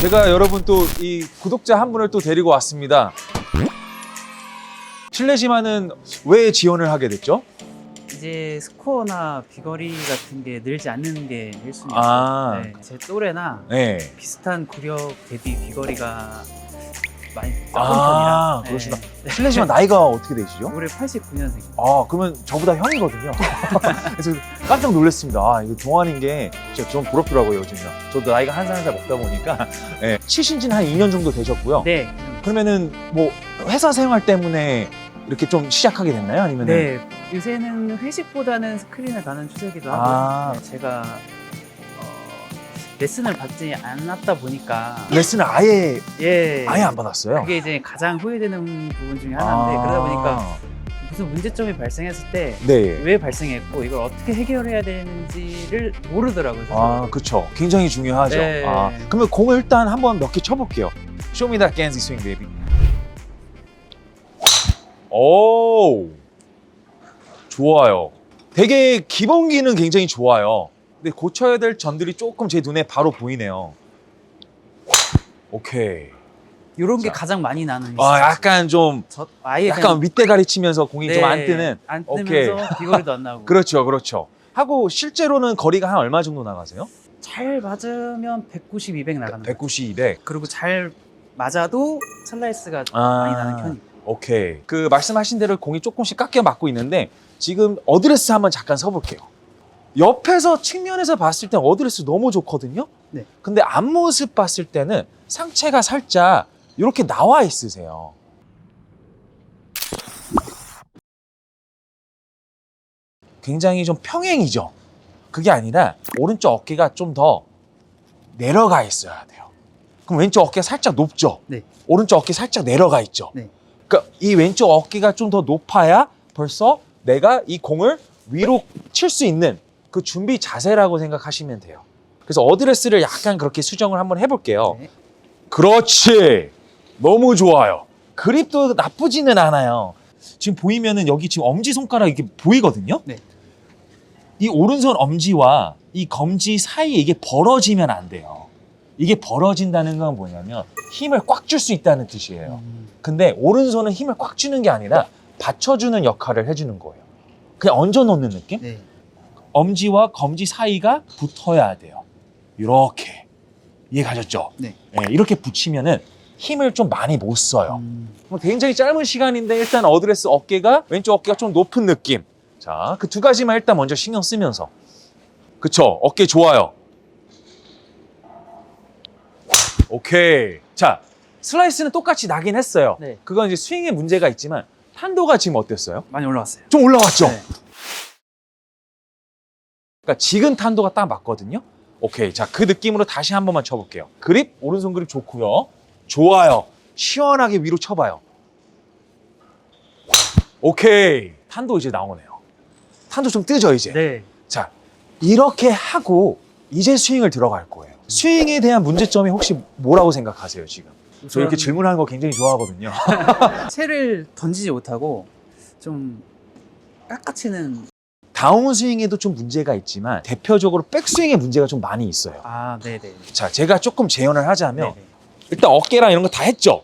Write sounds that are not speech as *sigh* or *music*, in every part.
제가 여러분 또 이 구독자 한 분을 또 데리고 왔습니다. 실내시마는 왜 지원을 하게 됐죠? 이제 스코어나 비거리 같은 게 늘지 않는 게 1순위였어요. 아. 네, 제 또래나 네. 비슷한 구력 대비 비거리가 많이 적은 아, 편이라. 그러시구나. 네. 실내시마 나이가 어떻게 되시죠? 올해 89년생. 아, 그러면 저보다 형이거든요. *laughs* 그래서 깜짝 놀랐습니다. 아, 이거 동안인 게 진짜 좀 부럽더라고요, 요즘요. 저도 나이가 한 살 한 살 먹다 보니까. 예, 치신 지는 한 2년 정도 되셨고요. 네. 그러면은 뭐 회사 생활 때문에 이렇게 좀 시작하게 됐나요? 아니면 네. 요새는 회식보다는 스크린을 가는 추세기도 하고 아. 네, 제가 어, 레슨을 받지 않았다 보니까 레슨을 아예 예. 아예 안 받았어요. 그게 이제 가장 후회되는 부분 중에 하나인데 아. 그러다 보니까 무슨 문제점이 발생했을 때 네. 왜 발생했고 이걸 어떻게 해결해야 되는지를 모르더라고요. 아, 그쵸. 굉장히 중요하죠. 네. 아, 그러면 공을 일단 한번 몇 개 쳐볼게요. Show me that Gansy swing, baby. 오, 좋아요. 되게 기본기는 굉장히 좋아요. 근데 고쳐야 될 점들이 조금 제 눈에 바로 보이네요. 오케이. 이런 게 자. 가장 많이 나는 아, 약간 좀, 저 아예 약간 윗대가리 치면서 공이 좀안 네, 뜨는. 안. 뜨면서 비거리도 안 나고 *laughs* 그렇죠, 그렇죠. 하고 실제로는 거리가 한 얼마 정도 나가세요? 잘 맞으면 190, 200 나가는 거예요. 190, 200. 그리고 잘 맞아도 슬라이스가 아. 많이 나는 편이고 오케이. 그 말씀하신 대로 공이 조금씩 깎여 맞고 있는데 지금 어드레스 한번 잠깐 서볼게요. 옆에서 측면에서 봤을 때 어드레스 너무 좋거든요. 네. 근데 앞모습 봤을 때는 상체가 살짝 이렇게 나와 있으세요. 굉장히 좀 평행이죠. 그게 아니라 오른쪽 어깨가 좀 더 내려가 있어야 돼요. 그럼 왼쪽 어깨가 살짝 높죠. 네. 오른쪽 어깨 살짝 내려가 있죠. 네. 그러니까 이 왼쪽 어깨가 좀 더 높아야 벌써 내가 이 공을 위로 칠 수 있는 그 준비 자세라고 생각하시면 돼요. 그래서 어드레스를 약간 그렇게 수정을 한번 해볼게요. 네. 그렇지. 너무 좋아요. 그립도 나쁘지는 않아요. 지금 보이면은 여기 지금 엄지 손가락 이렇게 보이거든요. 네. 이 오른손 엄지와 이 검지 사이에 이게 벌어지면 안 돼요. 이게 벌어진다는 건 뭐냐면 힘을 꽉 줄 수 있다는 뜻이에요. 음, 근데 오른손은 힘을 꽉 주는 게 아니라 받쳐주는 역할을 해주는 거예요. 그냥 얹어 놓는 느낌? 네. 엄지와 검지 사이가 붙어야 돼요. 이렇게 이해 가셨죠? 네. 예, 이렇게 붙이면은 힘을 좀 많이 못 써요. 음, 뭐 굉장히 짧은 시간인데 일단 어드레스 어깨가 왼쪽 어깨가 좀 높은 느낌. 자, 그 두 가지만 일단 먼저 신경 쓰면서. 그쵸? 어깨 좋아요. 오케이. 자, 슬라이스는 똑같이 나긴 했어요. 네. 그건 이제 스윙에 문제가 있지만 탄도가 지금 어땠어요? 많이 올라왔어요. 좀 올라왔죠? 네. 그러니까 지금 탄도가 딱 맞거든요. 오케이. 자, 그 느낌으로 다시 한 번만 쳐볼게요. 그립, 오른손 그립 좋고요. 좋아요. 시원하게 위로 쳐봐요. 오케이. 탄도 이제 나오네요. 탄도 좀 뜨죠, 이제? 네. 자, 이렇게 하고 이제 스윙을 들어갈 거예요. 스윙에 대한 문제점이 혹시 뭐라고 생각하세요, 지금? 저 이렇게 질문하는 거 굉장히 좋아하거든요. *laughs* 채를 던지지 못하고 좀 깎아치는 다운 스윙에도 좀 문제가 있지만 대표적으로 백스윙에 문제가 좀 많이 있어요. 아, 네, 네. 자, 제가 조금 재현을 하자면 네, 네. 일단 어깨랑 이런 거 다 했죠.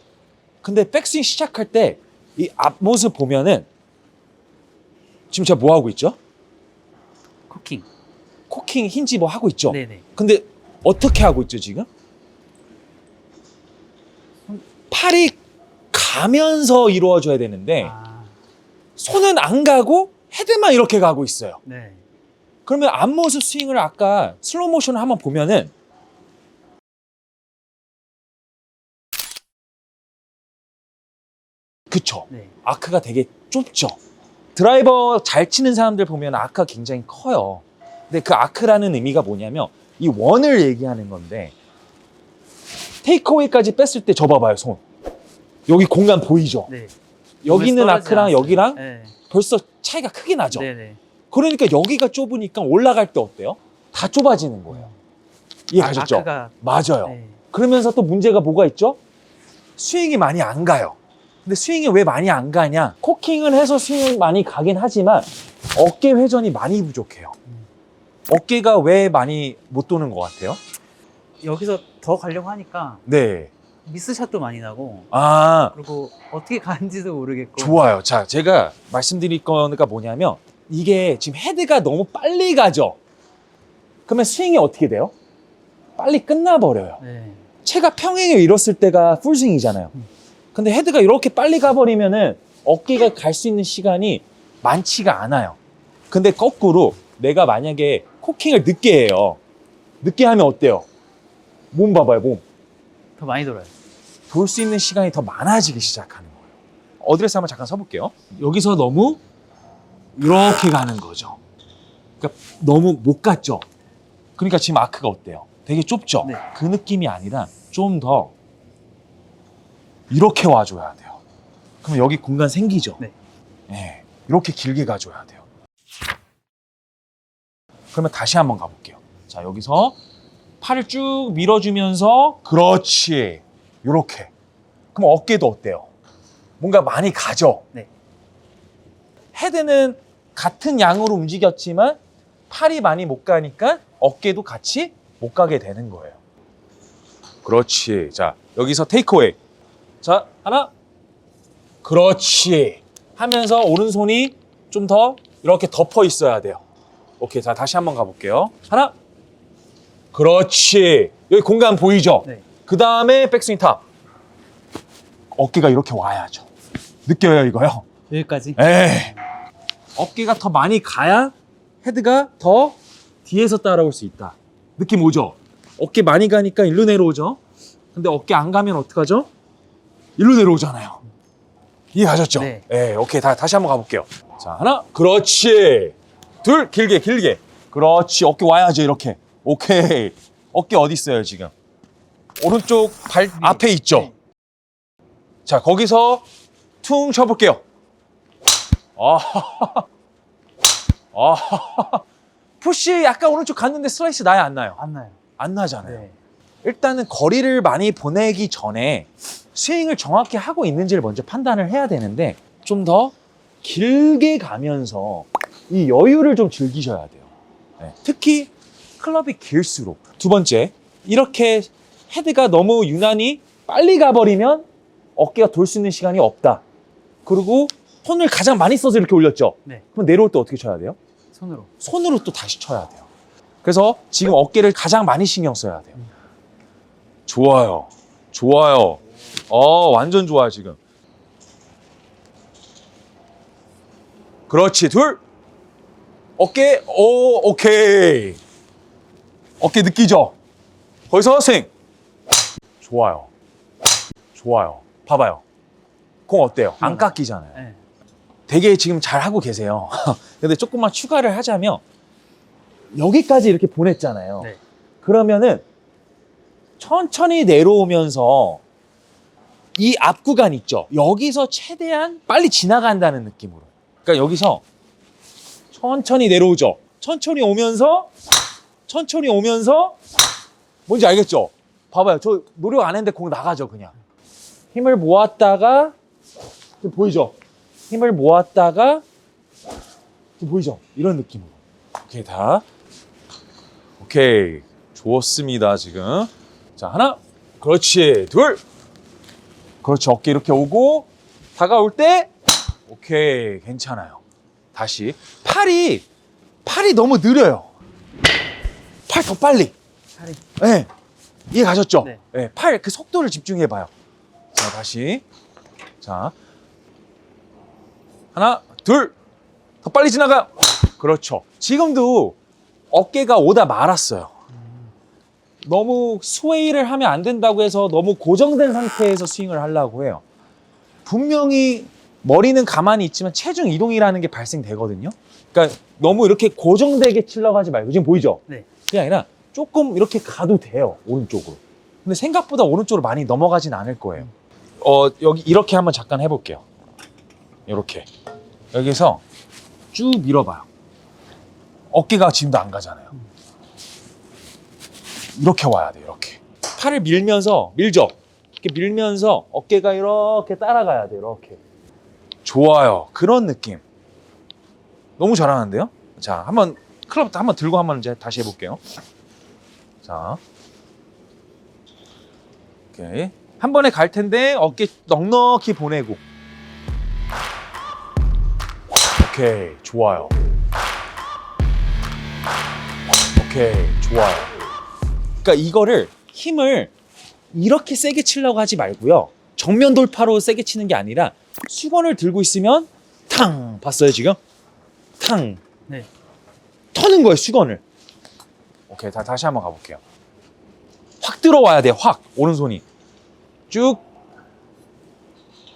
근데 백스윙 시작할 때 이 앞모습 보면은 지금 제가 뭐 하고 있죠? 코킹. 코킹 힌지 뭐 하고 있죠. 네, 네. 근데 어떻게 하고 있죠 지금? 팔이 가면서 이루어져야 되는데 아, 손은 안 가고 헤드만 이렇게 가고 있어요. 네. 그러면 앞모습 스윙을 아까 슬로우 모션을 한번 보면은 그쵸? 네. 아크가 되게 좁죠. 드라이버 잘 치는 사람들 보면 아크가 굉장히 커요. 근데 그 아크라는 의미가 뭐냐면 이 원을 얘기하는 건데 테이크어웨이까지 뺐을 때저 봐봐요 손. 여기 공간 보이죠? 네. 여기 있는 아크랑 않았어요. 여기랑 네. 벌써 차이가 크게 나죠? 네, 네. 그러니까 여기가 좁으니까 올라갈 때 어때요? 다 좁아지는 거예요. 이해가셨죠? 아크가 맞아요. 네. 그러면서 또 문제가 뭐가 있죠? 스윙이 많이 안 가요. 근데 스윙이 왜 많이 안 가냐? 코킹을 해서 스윙이 많이 가긴 하지만 어깨 회전이 많이 부족해요. 음. 어깨가 왜 많이 못 도는 것 같아요? 여기서 더 가려고 하니까 네. 미스샷도 많이 나고 아, 그리고 어떻게 가는지도 모르겠고 좋아요. 자, 제가 말씀드릴 거가 뭐냐면 이게 지금 헤드가 너무 빨리 가죠. 그러면 스윙이 어떻게 돼요? 빨리 끝나버려요. 네. 채가 평행에 잃었을 때가 풀스윙이잖아요. 음. 근데 헤드가 이렇게 빨리 가버리면은 어깨가 갈 수 있는 시간이 많지가 않아요. 근데 거꾸로 내가 만약에 코킹을 늦게 해요. 늦게 하면 어때요? 몸 봐봐요, 몸. 더 많이 돌아요. 돌수 있는 시간이 더 많아지기 시작하는 거예요. 어드레스 한번 잠깐 서볼게요. 여기서 너무 이렇게 가는 거죠. 그러니까 너무 못 갔죠. 그러니까 지금 아크가 어때요? 되게 좁죠? 네. 그 느낌이 아니라 좀 더 이렇게 와줘야 돼요. 그럼 여기 공간 생기죠? 네. 네, 이렇게 길게 가줘야 돼요. 그러면 다시 한번 가볼게요. 자, 여기서 팔을 쭉 밀어주면서 그렇지. 요렇게. 그럼 어깨도 어때요? 뭔가 많이 가죠? 네. 헤드는 같은 양으로 움직였지만 팔이 많이 못 가니까 어깨도 같이 못 가게 되는 거예요. 그렇지. 자, 여기서 테이크어웨이. 자, 하나. 그렇지. 하면서 오른손이 좀 더 이렇게 덮어 있어야 돼요. 오케이. 자, 다시 한번 가볼게요. 하나. 그렇지. 여기 공간 보이죠? 네. 그 다음에 백스윙 탑. 어깨가 이렇게 와야죠. 느껴요, 이거요? 여기까지. 에이. 어깨가 더 많이 가야 헤드가 더 뒤에서 따라올 수 있다. 느낌 오죠? 어깨 많이 가니까 일로 내려오죠? 근데 어깨 안 가면 어떡하죠? 일로 내려오잖아요. 이해하셨죠? 네. 예, 오케이. 다, 다시 한번 가볼게요. 자, 하나. 그렇지. 둘. 길게, 길게. 그렇지. 어깨 와야죠, 이렇게. 오케이. 어깨 어디 있어요, 지금? 오른쪽 발 앞에 있죠? 네. 자, 거기서 퉁 쳐볼게요. 아, *laughs* 아, 푸시 약간 오른쪽 갔는데 슬라이스 나야 안 나요? 안 나요. 안 나잖아요. 네. 일단은 거리를 많이 보내기 전에 스윙을 정확히 하고 있는지를 먼저 판단을 해야 되는데 좀 더 길게 가면서 이 여유를 좀 즐기셔야 돼요. 네. 특히 클럽이 길수록 두 번째 이렇게 헤드가 너무 유난히 빨리 가버리면 어깨가 돌 수 있는 시간이 없다. 그리고 손을 가장 많이 써서 이렇게 올렸죠. 네. 그럼 내려올 때 어떻게 쳐야 돼요? 손으로. 손으로 또 다시 쳐야 돼요. 그래서 지금 어깨를 가장 많이 신경 써야 돼요. 좋아요. 좋아요. 어, 완전 좋아요, 지금. 그렇지, 둘. 어깨, 오, 오케이. 어깨 느끼죠? 거기서 스윙. 좋아요. 좋아요. 봐봐요. 공 어때요? 안 깎이잖아요. 네. 되게 지금 잘 하고 계세요. *laughs* 근데 조금만 추가를 하자면 여기까지 이렇게 보냈잖아요. 네. 그러면은 천천히 내려오면서 이 앞 구간 있죠. 여기서 최대한 빨리 지나간다는 느낌으로. 그러니까 여기서 천천히 내려오죠. 천천히 오면서 천천히 오면서 뭔지 알겠죠? 봐봐요. 저 노력 안 했는데 공 나가죠, 그냥. 힘을 모았다가 보이죠? 힘을 모았다가 보이죠? 이런 느낌으로. 오케이, 다. 오케이. 좋습니다, 지금. 자, 하나. 그렇지. 둘. 그렇지. 어깨 이렇게 오고, 다가올 때, 오케이. 괜찮아요. 다시. 팔이, 팔이 너무 느려요. 팔 더 빨리. 팔이. 네. 이해 가셨죠? 네. 네. 팔, 그 속도를 집중해 봐요. 자, 다시. 자. 하나, 둘. 더 빨리 지나가. 그렇죠. 지금도 어깨가 오다 말았어요. 너무 스웨이를 하면 안 된다고 해서 너무 고정된 상태에서 스윙을 하려고 해요. 분명히 머리는 가만히 있지만 체중 이동이라는 게 발생되거든요. 그러니까 너무 이렇게 고정되게 치려고 하지 말고 지금 보이죠? 네. 그게 아니라 조금 이렇게 가도 돼요 오른쪽으로. 근데 생각보다 오른쪽으로 많이 넘어가진 않을 거예요. 어 여기 이렇게 한번 잠깐 해볼게요. 이렇게 여기서 쭉 밀어봐요. 어깨가 지금도 안 가잖아요. 이렇게 와야 돼요. 이렇게 팔을 밀면서 밀죠. 이렇게 밀면서 어깨가 이렇게 따라가야 돼요. 이렇게 좋아요. 그런 느낌. 너무 잘하는데요? 자, 한번 클럽 한번 들고 한번 이제 다시 해볼게요. 자, 오케이. 한 번에 갈 텐데 어깨 넉넉히 보내고. 오케이, 좋아요. 오케이, 좋아요. 그러니까 이거를 힘을 이렇게 세게 치려고 하지 말고요. 정면 돌파로 세게 치는 게 아니라 수건을 들고 있으면 탕 봤어요 지금? 탕 네. 터는 거예요 수건을. 오케이 다 다시 한번 가볼게요. 확 들어와야 돼확 오른손이 쭉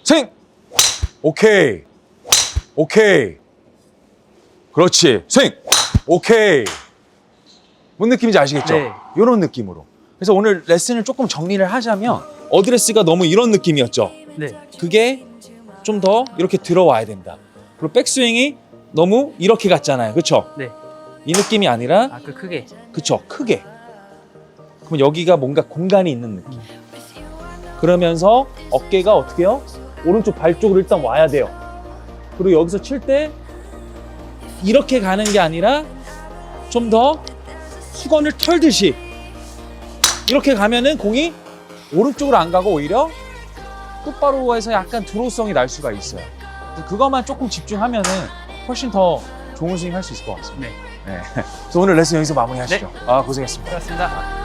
생. 오케이 오케이 그렇지 생. 오케이 뭔 느낌인지 아시겠죠? 네. 이런 느낌으로. 그래서 오늘 레슨을 조금 정리를 하자면 어드레스가 너무 이런 느낌이었죠. 네. 그게 좀 더 이렇게 들어와야 된다. 그리고 백스윙이 너무 이렇게 갔잖아요. 그렇죠? 네. 이 느낌이 아니라 아그 크게. 그쵸 크게. 그럼 여기가 뭔가 공간이 있는 느낌. 그러면서 어깨가 어떻게요? 오른쪽 발 쪽으로 일단 와야 돼요. 그리고 여기서 칠 때 이렇게 가는 게 아니라 좀 더 수건을 털듯이 이렇게 가면은 공이 오른쪽으로 안 가고 오히려 똑바로 해서 약간 드로우성이 날 수가 있어요. 그것만 조금 집중하면은 훨씬 더 좋은 스윙 할 수 있을 것 같습니다. 네. 네. *laughs* 그래서 오늘 레슨 여기서 마무리하시죠. 아 고생했습니다. 고맙습니다.